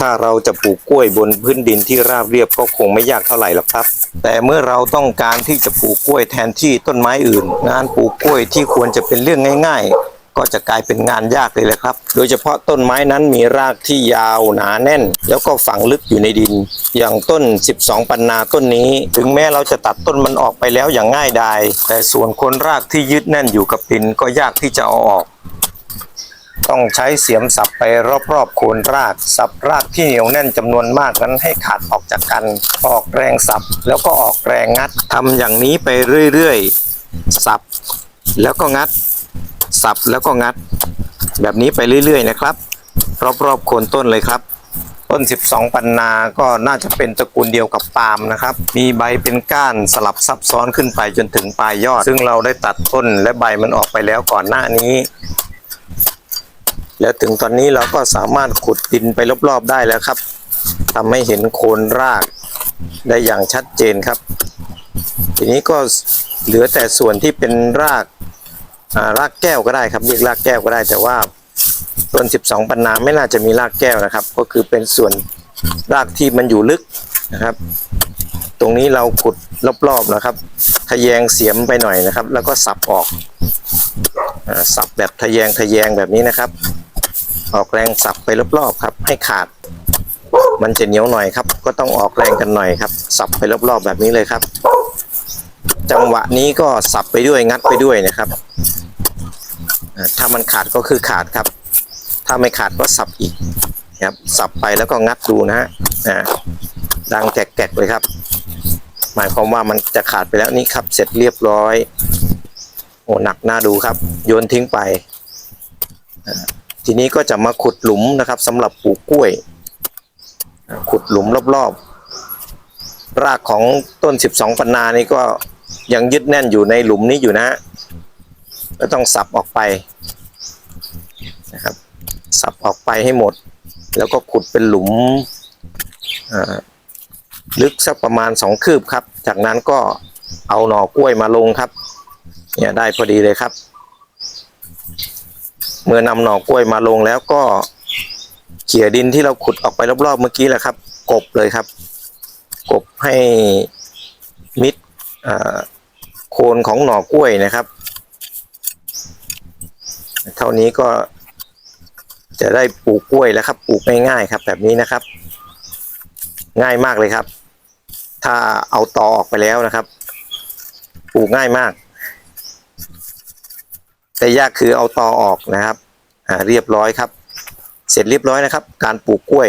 ถ้าเราจะปลูกกล้วยบนพื้นดินที่ราบเรียบก็คงไม่ยากเท่าไหร่หรอกครับ แต่เมื่อเราต้องการที่จะปลูกกล้วยแทนที่ต้นไม้อื่น งานปลูกกล้วยที่ควรจะเป็นเรื่องง่าย ๆ ก็จะกลายเป็นงานยากเลยแหละครับ โดยเฉพาะต้นไม้นั้นมีรากที่ยาวหนาแน่น แล้วก็ฝังลึกอยู่ในดิน อย่างต้น 12 ปันนาต้นนี้ ถึงแม้เราจะตัดต้นมันออกไปแล้วอย่างง่ายดายแต่ส่วนคนรากที่ยึดแน่นอยู่กับดินก็ยากที่จะเอาออก ต้องใช้เสียมสับไปรอบๆโคนราก สับรากที่เหนียวแน่นจำนวนมากนั้นให้ขาดออกจากกัน ออกแรงสับแล้วก็ออกแรงงัดทำอย่างนี้ไปเรื่อยๆ สับแล้วก็งัด สับแล้วก็งัด แบบนี้ไปเรื่อยๆนะครับ รอบๆโคนต้นเลยครับ ต้น 12 ปันนา ก็น่าจะเป็นตระกูลเดียวกับปาล์มนะครับ มีใบเป็นก้านสลับซับซ้อนขึ้นไปจนถึงปลายยอด ซึ่งเราได้ตัดต้นและใบมันออกไปแล้วก่อนหน้านี้ แล้วถึงตอนนี้เราก็สามารถขุดดินไปรอบๆได้แล้วครับทำให้เห็นโคนรากได้อย่างชัดเจนครับ ทีนี้ก็เหลือแต่ส่วนที่เป็นรากรากแก้วก็ได้ครับเรียกรากแก้วก็ได้ แต่ว่าต้น 12 ปันนาไม่น่าจะมีรากแก้วนะครับ ก็คือเป็นส่วนรากที่มันอยู่ลึกนะครับ ตรงนี้เราขุดรอบๆนะครับ ทะแยงเสียมไปหน่อยนะครับ แล้วก็สับออกอสับแบบทะแยงทะแยงแบบนี้นะครับ ออกแรงสับไปรอบๆครับ ให้ขาด มันจะเหนียวหน่อยครับ ก็ต้องออกแรงกันหน่อยครับ สับไปรอบๆแบบนี้เลยครับ จังหวะนี้ก็สับไปด้วยงัดไปด้วยนะครับถ้ามันขาดก็คือขาดครับ ถ้าไม่ขาดก็สับอีกครับ สับไปแล้วก็งัดดูนะฮะดังแกกๆเลยครับ หมายความว่ามันจะขาดไปแล้วนี่ครับ เสร็จเรียบร้อย โอ้หนักหน้าดูครับ โยนทิ้งไป ทีนี้ก็จะมาขุดหลุมนะครับสำหรับปลูกกล้วย ขุดหลุมรอบๆ รากของต้น 12ปันนานี่ก็ยังยึดแน่นอยู่ในหลุมนี้อยู่นะฮะก็ต้องสับออกไปนะครับสับออกไปให้หมด แล้วก็ขุดเป็นหลุมลึกสักประมาณสองคืบครับ จากนั้นก็เอาหน่อกล้วยมาลงครับ เนี่ยได้พอดีเลยครับ เมื่อนำหน่อกล้วยมาลงแล้วก็เขี่ยดินที่เราขุดออกไปรอบๆเมื่อกี้แหละครับ กบเลยครับ กบให้มิดโคนของหน่อกล้วยนะครับ เท่านี้ก็จะได้ปลูกกล้วยแล้วครับ ปลูกง่ายๆครับ แบบนี้นะครับ ง่ายมากเลยครับ ถ้าเอาตอออกไปแล้วนะครับ ปลูกง่ายมาก แต่ยากคือเอาตอออกนะครับอ่าเรียบร้อยครับ เสร็จเรียบร้อยนะครับ การปลูกกล้วย